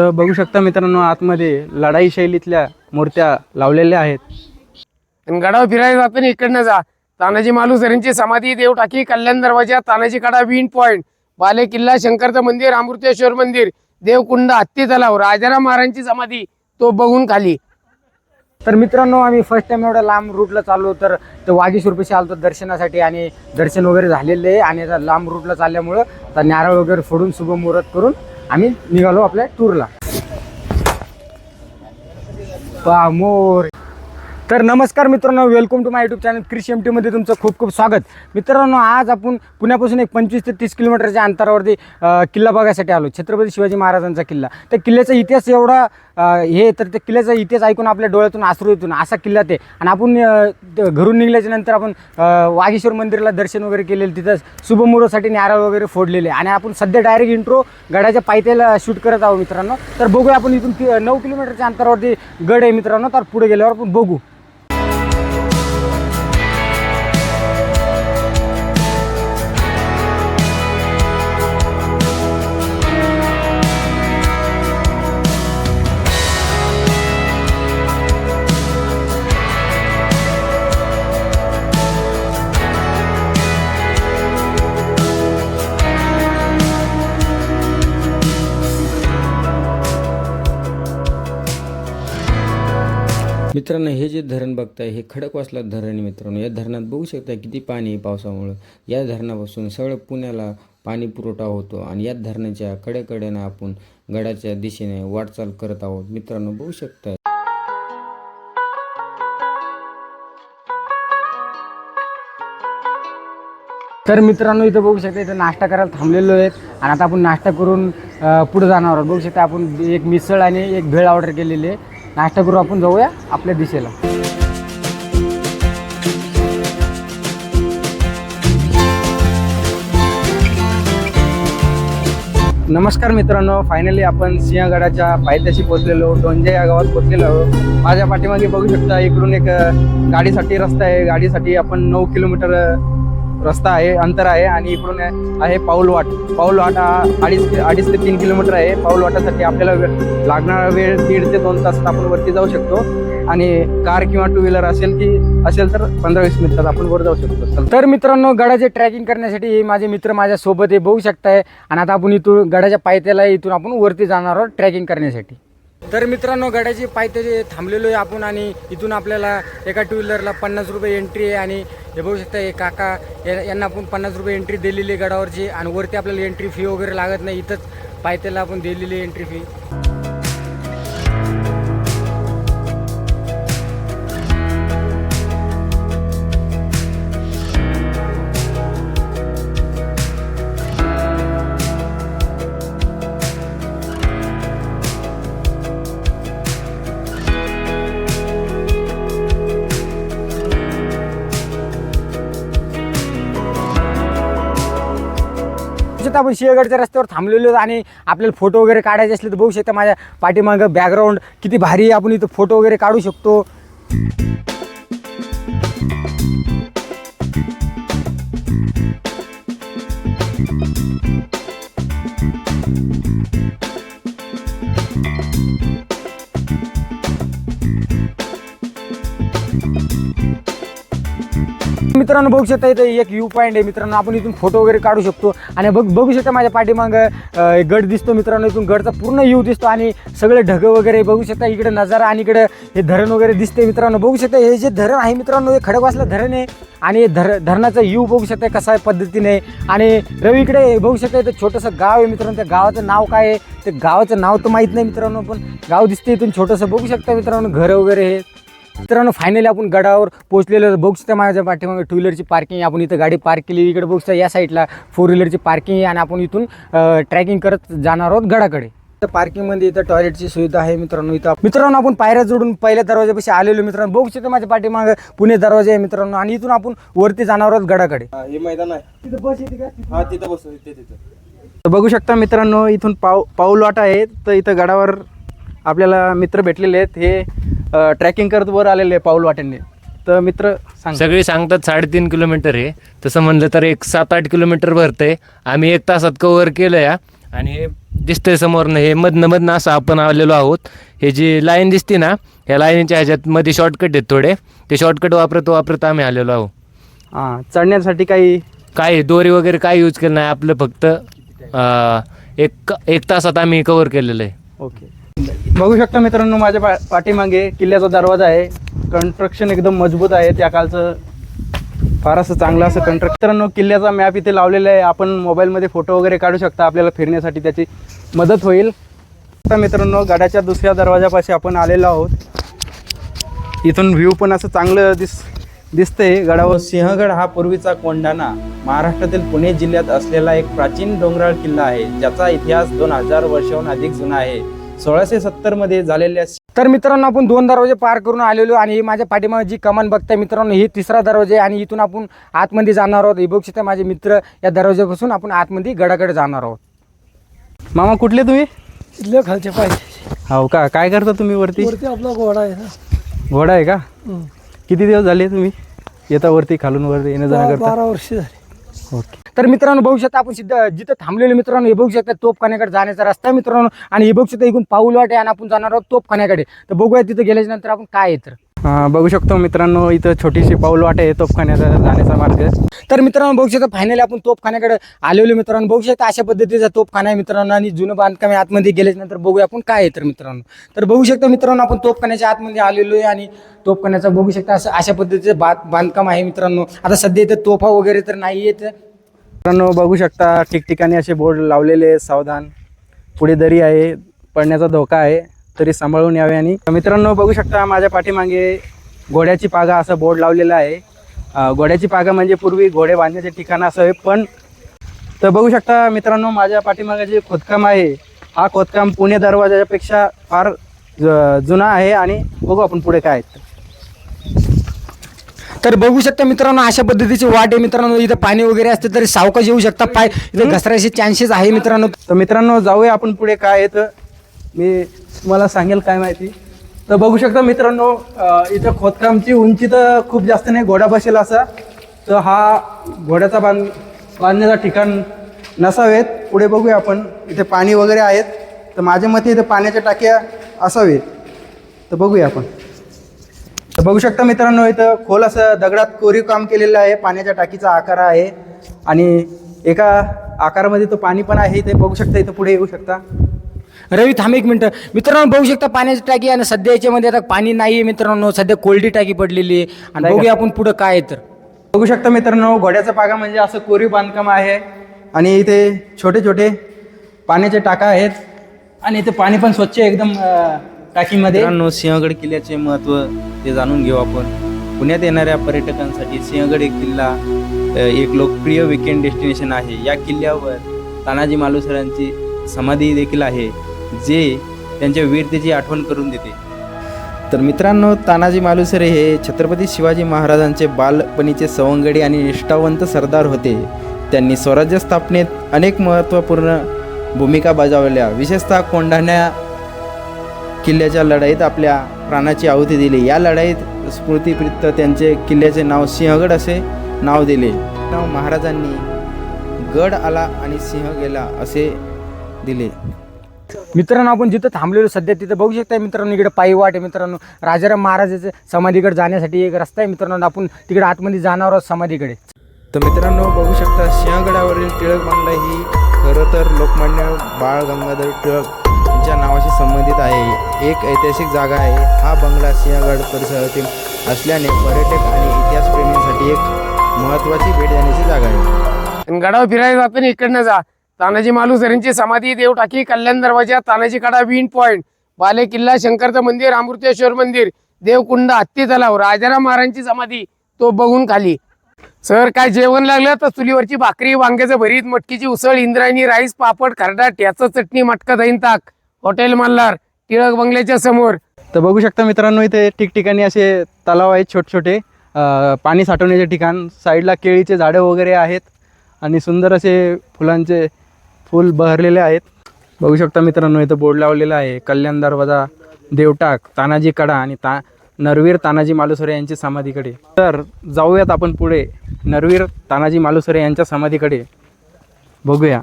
तर बघू शकता मित्रांनो आतमध्ये लढाई शैलीतल्या मूर्त्या लावलेल्या आहेत. आणि गडावर फिरायला जाताना इकडनं जा. तानाजी मालुसरेंची समाधी देवटाकी कल्याण दरवाजा तानाजी कडा विन पॉइंट बाले किल्ला शंकरचं मंदिर अमृतेश्वर मंदिर देवकुंड हत्ती तलाव राजाराम महाराजांची समाधी तो बघून खाली. तर मित्रांनो आम्ही फर्स्ट टाइम एवढ्या लांब रूटला चाललो तर ते वागीश्वरपेशी आलतो दर्शनासाठी आणि दर्शन वगैरे झालेले आहे. आणि आता लांब रूटला चालल्यामुळं तर नारळ वगैरे फोडून शुभ मुहूर्त करून आम्ही निघालो आपल्या टूरला पा मोर तर नमस्कार मित्रांनो welcome to my YouTube channel Krushi M टीमध्ये तुमचं खूप खूप स्वागत. मित्रांनो आज आपण पुण्यापासून एक पंचवीस ते तीस किलोमीटरच्या अंतरावरती किल्ला बघायसाठी आलो. छत्रपती शिवाजी महाराजांचा किल्ला. त्या किल्ल्याचा इतिहास एवढा हे तर त्या किल्ल्याचा इतिहास ऐकून आपल्या डोळ्यातून आसरू येतून असा किल्ला ते. आणि आपण घरून निघल्याच्या नंतर आपण वाघेश्वर वागेश्वर मंदिराला दर्शन वगैरे केलेलं तिथं शुभमुहूर्तासाठी नारळ वगैरे फोडलेले. आणि आपण सध्या डायरेक्ट इंट्रो गडाच्या पायथ्याला शूट करत आहोत मित्रांनो. तर बघूया आपण इथून कि- नऊ किलोमीटरच्या अंतरावरती गड आहे मित्रांनो तर पुढे गेल्यावर आपण बघू. मित्रांनो हे जे धरण बघताय हे खडकवासला धरण आहे मित्रांनो. या धरणात बघू शकता किती पाणी आहे पावसामुळं. या धरणापासून सगळं पुण्याला पाणी पुरवठा होतो आणि या धरणाच्या कडेकडेनं आपण गडाच्या दिशेने वाटचाल करत आहोत. मित्रांनो बघू शकता तर मित्रांनो इथं बघू शकता इथं नाश्ता करायला थांबलेलो आहेत आणि आता आपण नाश्ता करून पुढे जाणार आहोत. बघू शकता आपण एक मिसळ आणि एक भेळ ऑर्डर केलेली आहे. नाश्ता करू आपण जाऊया आपल्या दिशेला. नमस्कार मित्रांनो फायनली आपण सिंहगडाच्या पायथ्याशी पोहोचलेलो डोंजे या गावात पोहोचलेलो आहोत. माझ्या पाठीमागे बघू शकता इकडून एक गाडीसाठी रस्ता आहे. गाडीसाठी आपण नऊ किलोमीटर रस्ता आहे अंतर आहे आणि इकडून आहे पाऊल वाट. पाऊल वाट हा अडीच अडीच ते तीन किलोमीटर आहे. पाऊल वाटासाठी आपल्याला लागणारा वेळ दीड ते दोन तास आपण वरती जाऊ शकतो. आणि कार किंवा टू व्हीलर असेल की असेल तर पंधरा वीस मिनिटात आपण वर जाऊ शकतो. तर मित्रांनो गडाचे ट्रॅकिंग करण्यासाठी हे माझे मित्र माझ्यासोबत हे बघू शकताय. आणि आता आपण इथून गडाच्या पायथ्याला इथून आपण वरती जाणार आहोत ट्रॅकिंग करण्यासाठी. तर मित्रांनो गडाची पायथ्याचे थांबलेलो आहे आपण आणि इथून आपल्याला एका टू व्हीलरला पन्नास रुपये एंट्री आहे आणि हे बघू शकता हे काका या- यांना आपण पन्नास रुपये एंट्री दिलेली आहे गडावरची आणि वरती आपल्याला एंट्री फी वगैरे लागत नाही. इथंच पायथ्याला आपण दिलेली एंट्री फी आपण सिंहगडच्या रस्त्यावर थांबलेलो आणि आपल्याला फोटो वगैरे काढायचे असले तर बघू शकता माझ्या पाठीमागं बॅकग्राऊंड किती भारी आहे. आपण इथं फोटो वगैरे काढू शकतो. मित्रांनो बघू शकता इथं एक यू पॉईंट आहे. मित्रांनो आपण इथून फोटो वगैरे काढू शकतो. आणि बघ बघू शकता माझ्या पाठीमागं गड दिसतो मित्रांनो इथून गडचा पूर्ण यू दिसतो आणि सगळे ढगं वगैरे बघू शकता इकडे नजारा आणि इकडे हे धरण वगैरे दिसते मित्रांनो. बघू शकता हे जे धरण आहे मित्रांनो हे खडकवासला धरण आहे. आणि धर धरणाचा यू बघू शकता कसा आहे पद्धतीने. आणि रवी इकडे बघू शकता इथं छोटंसं गाव आहे मित्रांनो. त्या गावाचं नाव काय आहे? ते गावाचं नाव तर माहीत नाही मित्रांनो पण गाव दिसते इथून छोटंसं. बघू शकता मित्रांनो घरं वगैरे हे. मित्रांनो फायनली आपण गडावर पोहोचलेलो. बघू शकता माझ्या पाठीमागे टू व्हीलरची पार्किंग आपण इथं गाडी पार्क केली. इकडे बघू शकता या साईडला फोर व्हीलरची पार्किंग आहे आणि आपण इथून ट्रॅकिंग करत जाणार आहोत गडाकडे. तर पार्किंगमध्ये इथं टॉयलेटची सुविधा आहे मित्रांनो इथं मित्रांनो आपण पायऱ्या जोडून पहिल्या दरवाजापाशी आलेलो मित्रांनो. बघू शकता माझ्या पाठीमागे पुणे दरवाजा आहे मित्रांनो आणि इथून आपण वरती जाणार आहोत गडाकडे. हे मैदान आहे. तिथं बस येते का? हा तिथं तिथे तिथं. तर बघू शकता मित्रांनो इथून पाव पाऊल वाटा आहे तर इथं गडावर आपल्याला मित्र भेटलेले आहेत. हे ट्रॅकिंग करत वर आलेले आहे पाऊल वाट्यांनी तर मित्र सांग. सगळे सांगतात साडेतीन किलोमीटर आहे. तसं म्हणलं तर एक सात आठ किलोमीटर भरतंय. आम्ही एक तासात कव्हर केलं या. आणि हे दिसतंय समोरनं हे मधनं मधनं असं आपण आलेलो आहोत. हे जी लाईन दिसते ना ह्या लाईनच्या ह्याच्यात मध्ये शॉर्टकट आहेत थोडे. ते शॉर्टकट वापरत वापरत आम्ही आलेलो आहोत. हां चढण्यासाठी काही काय दोरी वगैरे काय यूज केलं नाही. आपलं फक्त अं, एक एक तासात आम्ही कव्हर केलेलं आहे. ओके बघू शकता मित्रांनो माझ्या पा पाठीमागे किल्ल्याचा दरवाजा आहे. कन्स्ट्रक्शन एकदम मजबूत आहे. त्या कालचं फार असं चांगलं असं कंट्रक्ट मित्रांनो किल्ल्याचा मॅप इथे लावलेला आहे. आपण मोबाईलमध्ये फोटो वगैरे काढू शकता. आपल्याला फिरण्यासाठी त्याची मदत होईल. आता मित्रांनो गडाच्या दुसऱ्या दरवाजापाशी आपण आलेलो आहोत. इथून व्ह्यू पण असं चांगलं दिस दिसते गडावर सिंहगड हा पूर्वीचा कोंढाणा. महाराष्ट्रातील पुणे जिल्ह्यात असलेला एक प्राचीन डोंगराळ किल्ला आहे ज्याचा इतिहास दोन हजार वर्षाहून अधिक जुना आहे. सोळाशे सत्तरमध्ये झालेल्या तर मित्रांनो आपण दोन दरवाजे पार करून आलेलो आणि ही माझ्या पाठीमागे जी कमान बघताय मित्रांनो ही तिसरा दरवाजा आहे आणि इथून आपण आतमध्ये जाणार आहोत. हे बघू शकता माझे मित्र या दरवाजापासून आपण आतमध्ये गडाकडे जाणार आहोत. मामा कुठले तुम्ही? इथल्या खालच्या पाहिजे हो का? काय करता तुम्ही वरती? वरती आपला घोडा आहे ना. घोडा आहे का? किती दिवस झाले तुम्ही येता वरती खालून वर येणं जाणं करता? बारा वर्ष झाली. ओके. तर मित्रांनो बघू शकता आपण सिद्ध जिथं थांबलेलो मित्रांनो हे बघू शकता तोपखान्याकडे जाण्याचा रस्ता आहे मित्रांनो. आणि हे बघू शकता इकडून पाऊल वाट आहे आणि आपण जाणार आहोत तोपखान्याकडे तर बघूया तिथं गेल्याच्यानंतर आपण काय येतं तर. बघू शकतो मित्रांनो इथं छोटीशी पाऊल वाट आहे तोफखान्याचा जाण्याचा मार्ग. तर मित्रांनो बघू शकता फायनली आपण तोफखान्याकडे आलेलो मित्रांनो. बघू शकता अशा पद्धतीचा तोपखाना आहे मित्रांनो आणि जुनं बांधकाम आहे आतमध्ये गेल्याच्यानंतर बघूया आपण काय आहे तर मित्रांनो. तर बघू शकता मित्रांनो आपण तोपखान्याच्या आतमध्ये आलेलो आहे आणि तोपखान्याचा बघू शकता असं अशा पद्धतीचं बा बांधकाम आहे मित्रांनो. आता सध्या इथं तोफा वगैरे तर नाही आहेत. मित्रांनो बघू शकता ठिकठिकाणी असे बोर्ड लावलेले आहेत, सावधान. पुढे दरी आहे पडण्याचा धोका आहे. तरी सांभाळून यावे आणि मित्रांनो बघू शकता माझ्या पाठीमागे घोड्याची पागा असा बोर्ड लावलेला आहे. घोड्याची पागा म्हणजे पूर्वी घोडे बांधण्याचे ठिकाण असावे पण तर बघू शकता मित्रांनो माझ्या पाठीमागे जे खोदकाम आहे हा खोदकाम पुणे दरवाजापेक्षा फार जुना आहे आणि बघू आपण पुढे काय. तर बघू शकता मित्रांनो अशा पद्धतीची वाट आहे मित्रांनो इथं पाणी वगैरे असते तरी सावकाश येऊ शकता. पाय इथं घसरायचे चान्सेस आहे मित्रांनो. तर मित्रांनो जाऊया आपण पुढे काय तर. मी तुम्हाला सांगेल काय माहिती. तर बघू शकता मित्रांनो इथं खोदकामची उंची तर खूप जास्त नाही घोडा बसेल असा. तर हा घोड्याचा बांध बांधण्याचा ठिकाण नसावेत. पुढे बघूया आपण. इथे पाणी वगैरे आहेत. तर माझ्या मते इथे पाण्याच्या टाक्या असावेत. तर बघूया आपण. तर बघू शकता मित्रांनो इथं खोल असं दगडात कोरीव काम केलेलं आहे. पाण्याच्या टाकीचा आकार आहे. आणि एका आकारामध्ये तो पाणी पण आहे. इथे बघू शकता इथं पुढे येऊ शकता. रवी थांब एक मिनिट. मित्रांनो बघू शकता पाण्याची टाकी आणि सध्या याच्यामध्ये आता पाणी नाही आहे मित्रांनो. सध्या कोल्डी टाकी पडलेली आहे. आणि? बघूया आपण पुढं काय आहे तर. बघू शकता मित्रांनो घोड्याचा पागा म्हणजे असं कोरीव बांधकाम आहे. आणि इथे छोटे छोटे पाण्याचे टाका आहेत. आणि इथे पाणी पण स्वच्छ आहे एकदम अं, टाकीमध्ये. मित्रांनो सिंहगड किल्ल्याचे महत्त्व ते जाणून घेऊ आपण. पुण्यात येणाऱ्या पर्यटकांसाठी सिंहगड एक किल्ला अ, एक लोकप्रिय विकेंड डेस्टिनेशन आहे. या किल्ल्यावर तानाजी मालुसरांची समाधी देखील आहे. जे त्यांच्या वीरतेची आठवण करून देते. तर मित्रांनो तानाजी मालुसरे हे छत्रपती शिवाजी महाराजांचे बालपणीचे सवंगडी आणि निष्ठावंत सरदार होते. त्यांनी स्वराज्य स्थापनेत अनेक महत्त्वपूर्ण भूमिका बजावल्या. विशेषतः कोंढाण्या किल्ल्याच्या लढाईत आपल्या प्राणाची आहुती दिली. या लढाईत स्मृतीप्रित्त त्यांचे किल्ल्याचे नाव सिंहगड असे नाव दिले. नाव महाराजांनी गड आला आणि सिंह गेला असे दिले. मित्रांनो आपण जिथं थांबलेलो सध्या तिथं बघू शकता मित्रांनो इकडे पायी वाट आहे मित्रांनो. राजाराम महाराजाच्या समाधीकडे जाण्यासाठी एक रस्ता आहे मित्रांनो आपण तिकडे आतमध्ये जाणार आहोत समाधीकडे. तर मित्रांनो बघू शकता सिंहगडावरील टिळक बांगला ही खरं तर लोकमान्य बाळ गंगाधर टिळक यांच्या नावाशी संबंधित आहे. एक ऐतिहासिक जागा आहे. हा बंगला सिंहगड परिसरातील असल्याने पर्यटक आणि इतिहासप्रेमींसाठी एक महत्त्वाची भेट देण्याची जागा आहे. आणि गडावर फिरायला जाताना इकडनं जा. तानाजी मालुसरेंची समाधी देवटाकी कल्याण दरवाजा तानाजी कडा विंड पॉइंट बाले किल्ला शंकरचं मंदिर अमृतेश्वर मंदिर देवकुंड हत्ती तलाव राजाराम महाराजांची समाधी तो बघून खाली. सर काय जेवण लागलं? तर चुलीवरची भाकरी वांग्याचं भरीत मटकीची उसळ इंद्रायणी राईस पापड खरडा ठ्याचं चटणी मटका दहीन ताक. हॉटेल मल्हार टिळक बंगल्याच्या समोर. तर बघू शकता मित्रांनो इथे ठिकठिकाणी असे तलाव आहेत छोटे छोटे पाणी साठवण्याचे ठिकाण. साईडला केळीचे झाडं वगैरे आहेत. आणि सुंदर असे फुलांचे फूल बहरलेले आहेत. बघू शकता मित्रांनो इथं बोर्ड लावलेला आहे. कल्याण दरवाजा देवटाक तानाजी कडा आणि ता नरवीर तानाजी मालुसरे यांची समाधीकडे. तर जाऊयात आपण पुढे. नरवीर तानाजी मालुसरे यांच्या समाधीकडे. बघूया.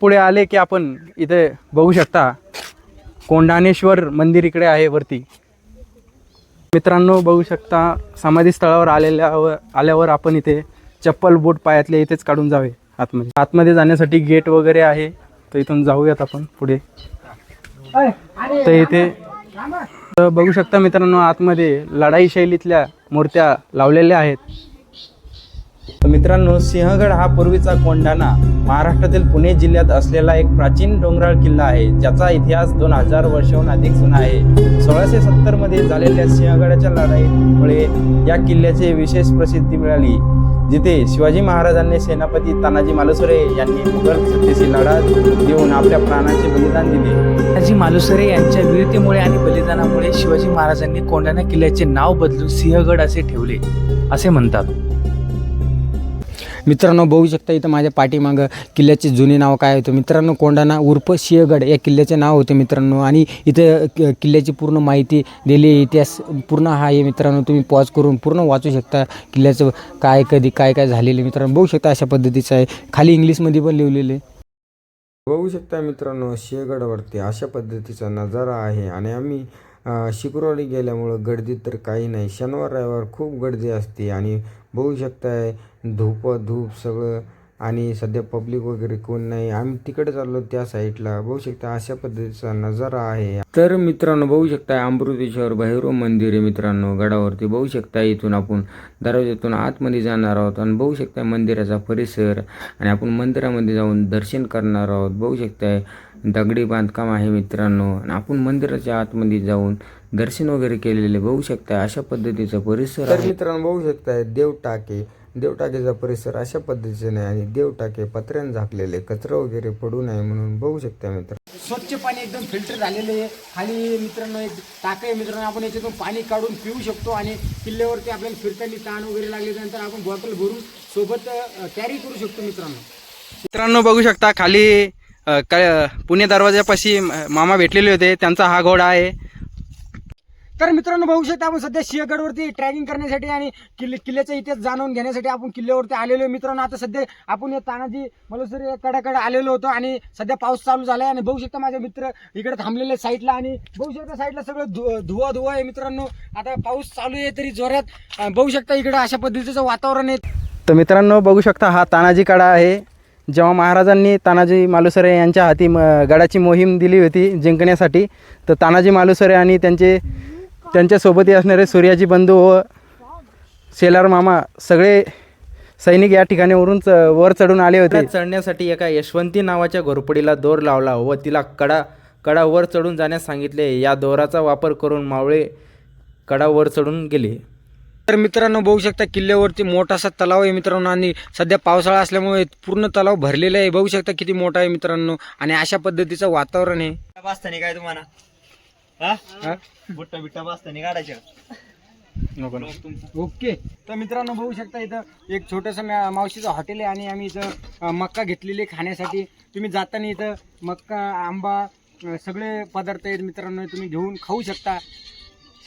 पुढे आले की आपण इथे बघू शकता. कोंढाणेश्वर मंदिर इकडे आहे वरती. मित्रांनो बघू शकता समाधी स्थळावर आलेल्यावर आल्यावर आपण इथे चप्पल बोट पायातले इथेच काढून जावे. आतमध्ये. आतमध्ये जाण्यासाठी गेट वगैरे आहे. तर इथून जाऊयात आपण पुढे. तर इथे तर बघू शकता मित्रांनो आतमध्ये लढाई शैलीतल्या मूर्त्या लावलेल्या आहेत. तर मित्रांनो सिंहगड हा पूर्वीचा कोंढाणा. महाराष्ट्रातील पुणे जिल्ह्यात असलेला एक प्राचीन डोंगराळ किल्ला आहे ज्याचा इतिहास दोन हजार वर्षाहून अधिक जुना आहे. सोळाशे सत्तरमध्ये झालेल्या सिंहगडाच्या लढाईमुळे या किल्ल्याची विशेष प्रसिद्धी मिळाली. जिथे शिवाजी महाराजांनी सेनापती तानाजी मालुसरे यांनी मुघल सत्तेशी लढा देऊन आपल्या प्राणाचे बलिदान दिले. तानाजी मालुसरे यांच्या वीरतेमुळे आणि बलिदानामुळे शिवाजी महाराजांनी कोंढाणा किल्ल्याचे नाव बदलून सिंहगड असे ठेवले असे म्हणतात. मित्रांनो बघू शकता इथं माझ्या पाठीमागं किल्ल्याचे जुने नाव काय होतं. मित्रांनो कोंढाणा उर्फ सिंहगड या किल्ल्याचे नाव होते मित्रांनो. आणि इथं किल्ल्याची पूर्ण माहिती दिली इतिहास पूर्ण हा आहे मित्रांनो. तुम्ही पॉज करून पूर्ण वाचू शकता किल्ल्याचं काय कधी काय काय झालेलं मित्रांनो. बघू शकता अशा पद्धतीचं आहे. खाली इंग्लिशमध्ये पण लिहिलेलं आहे. बघू शकता मित्रांनो सिंहगडावरती अशा पद्धतीचा नजारा आहे आणि आम्ही शुक्रवारी गेल्यामुळं गर्दी तर काही नाही. शनिवार रविवार खूप गर्दी असते आणि बघू शकताय धूप धूप सगळं आणि सध्या पब्लिक वगैरे कोण नाही. आम्ही तिकडे चाललो त्या साईडला. बघू शकता अशा पद्धतीचा नजारा आहे. तर मित्रांनो बघू शकता अमृतेश्वर भैरव मंदिर आहे मित्रांनो. गडावरती बघू शकता इथून आपण दरवाज्यातून आतमध्ये जाणार आहोत आणि बघू शकता मंदिराचा परिसर आणि आपण मंदिरामध्ये जाऊन दर्शन करणार आहोत. बघू शकताय दगडी बांधकाम आहे मित्रांनो. आणि आपण मंदिराच्या आतमध्ये जाऊन दर्शन वगैरे केलेले बघू शकता अशा पद्धतीचा परिसर तर मित्रांनो बघू शकताय देव टाके. देवटाकेचा परिसर अशा पद्धतीचे नाही आणि देवटाके पत्र्यानं झाकलेले कचरा वगैरे पडू नये म्हणून बघू शकता मित्र स्वच्छ पाणी एकदम फिल्टर झालेले आहे. खाली मित्रांनो एक टाक आहे मित्रांनो. आपण याच्यातून पाणी काढून पिऊ शकतो आणि किल्ल्यावरती आपल्याला फिरताना ताण वगैरे लागले त्यानंतर आपण बॉटल भरून सोबत कॅरी करू शकतो मित्रांनो. मित्रांनो बघू शकता खाली अ, क- पुणे दरवाजापाशी मामा भेटलेले होते. त्यांचा हा घोडा आहे. तर मित्रांनो बघू शकता आपण सध्या सिंहगडवरती ट्रॅकिंग करण्यासाठी आणि किल्ले किल्ल्याचा इतिहास जाणून घेण्यासाठी आपण किल्ल्यावरती आलेलो आहे. मित्रांनो आता सध्या आपण या तानाजी मलोसरी कडाकडे आलेलो होतो आणि सध्या पाऊस चालू झाला आहे आणि बघू शकता माझे मित्र इकडे थांबलेले साईडला आणि बघू शकता साईडला सगळं धुवा धुवा आहे मित्रांनो. आता पाऊस चालू आहे तरी जोरात बघू शकता इकडे अशा पद्धतीचं वातावरण आहे. तर मित्रांनो बघू शकता हा तानाजी कडा आहे. जेव्हा महाराजांनी तानाजी मालुसरे यांच्या हाती म गडाची मोहीम दिली होती जिंकण्यासाठी तर तानाजी मालुसरे आणि त्यांचे त्यांच्यासोबतही असणारे सूर्याजी बंधू व शेलार मामा सगळे सैनिक या ठिकाणीवरून च वर चढून आले होते. चढण्यासाठी एका यशवंती नावाच्या घोरपडीला दोर लावला व तिला कडा कडा वर चढून जाण्यास सांगितले. या दोराचा वापर करून मावळे कडा वर चढून गेले. तर मित्रांनो बघू शकता किल्ल्यावरती मोठासा तलाव आहे मित्रांनो आणि सध्या पावसाळा असल्यामुळे पूर्ण तलाव भरलेला आहे. बघू शकता किती मोठा आहे मित्रांनो आणि अशा पद्धतीचं वातावरण आहे. काय तुम्हाला? हा? बुट्टा बिट्टा काढायच्या ओके. तर मित्रांनो बघू शकता इथं एक छोटंसं मावशीचं हॉटेल आहे आणि आम्ही इथं अं, मक्का घेतलेली आहे खाण्यासाठी. तुम्ही जाताना इथं मक्का आंबा अं, सगळे पदार्थ आहेत मित्रांनो तुम्ही घेऊन खाऊ शकता.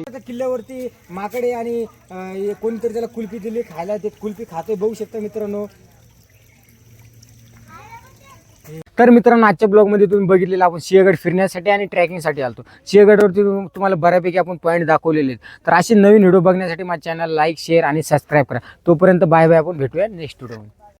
आता किल्ल्यावरती माकडे आणि अं, कोणीतरी त्याला कुल्फी दिली खायला ते कुल्फी खाते बघू शकता मित्रांनो. तर मित्रांनो आजच्या ब्लॉगमध्ये तुम्ही बघितलेलं आपण सिंहगड फिरण्यासाठी आणि ट्रॅकिंगसाठी आलतो. सिंहगडवरती तुम- तुम्हाला बऱ्यापैकी आपण पॉईंट दाखवलेले आहेत. तर असे नवीन व्हिडिओ बघण्यासाठी माझ्या चॅनल लाईक शेअर आणि सबस्क्राईब करा. तोपर्यंत बाय बाय आपण भेटूया नेक्स्ट व्हिडिओ